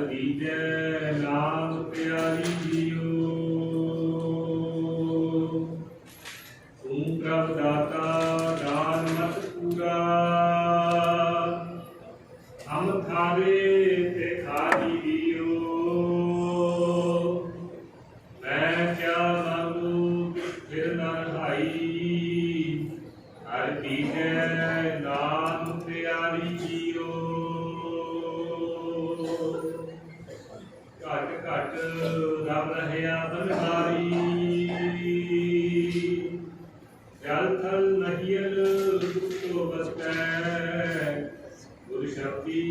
ਦੀਜੈ ਨਾਮ ਪਿਆਰੀ ਜੀਓ ਤੂੰ ਪ੍ਰਭ ਦਾਤਾ ਦਾਨ ਮਤ ਪੂਰਾ ਹਮ ਖਾਰੇ ਤੇ ਖਾਰੀ ਜੀਓ ਮੈਂ ਕਿਆ ਮੰਗੂ ਫਿਰ ਨਾ ਰਹਾਈ ਹਰ ਦੀਜੈ ਰਬ ਰਹਿਆ ਬਨਹਾਰੀ ਜਲ ਥਲ ਨਹੀਲ ਦੁਖੋ ਬਸੈ ਗੁਰ ਸ਼ਬਦੀ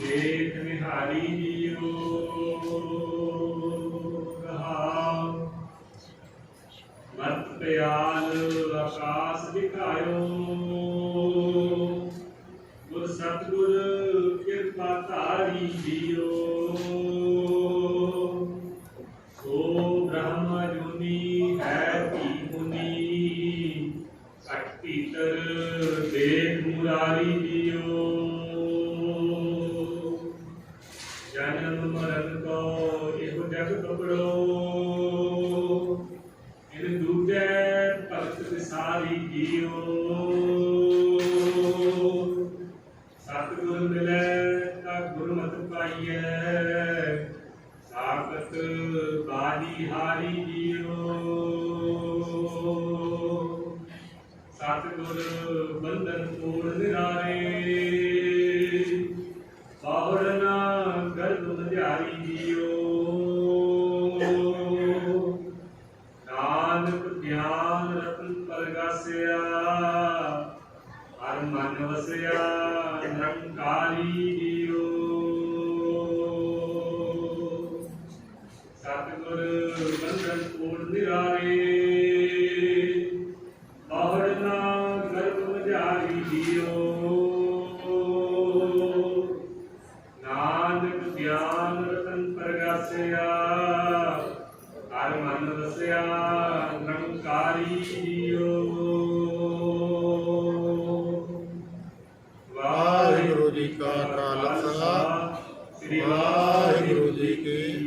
ਦੇਖ ਨਿਹਾਰੀ ਜੀਓ। ਰਹਾਉ ਮਤ ਪਿਆਲ ਕਟ ਭੀਤਰ ਦੇਖ ਮੁਰਾਰੀ ਜੀਓ ਜਨਮ ਮਰਨ ਕੋ ਇਹੋ ਜਗ ਕਬੜੋ ਇਨ ਦੂਜੈ ਭਗਤ ਵਿਸਾਰੀ ਜੀਓ ਸਤਿਗੁਰ ਮਿਲੈ ਤਾ ਗੁਰਮਤਿ ਪਾਈਐ। ਸਾਖਤ ਬਾਜੀ ਹਾਰੀ ਸਤਿਗੁਰ ਬੰਧਨ ਪੂਰਨ ਨਿਰਾਰੇ ਬਾਹਰਨਾ ਗਰਭ ਮਝਾਰੀ ਜੀਓ। ਨਾਨਕ ਗਿਆਨ ਰਤਨ ਪਰਗਾਸਿਆ, ਹਰ ਮਨ ਵਸਿਆ, ਨਿਰੰਕਾਰੀ ਜੀਓ। ਨਾਨਕ ਗਿਆਨ ਰਤਨ ਪ੍ਰਗਾਸਿਆ ਹਰ ਮਨ ਵਸਿਆ ਨਿਰੰਕਾਰੀ ਜੀਓ ਵਾਹਿਗੁਰੂ ਜੀ ਕਾ ਖਾਲਸਾ ਸ੍ਰੀ ਵਾਹਿਗੁਰੂ ਜੀ ਕੀ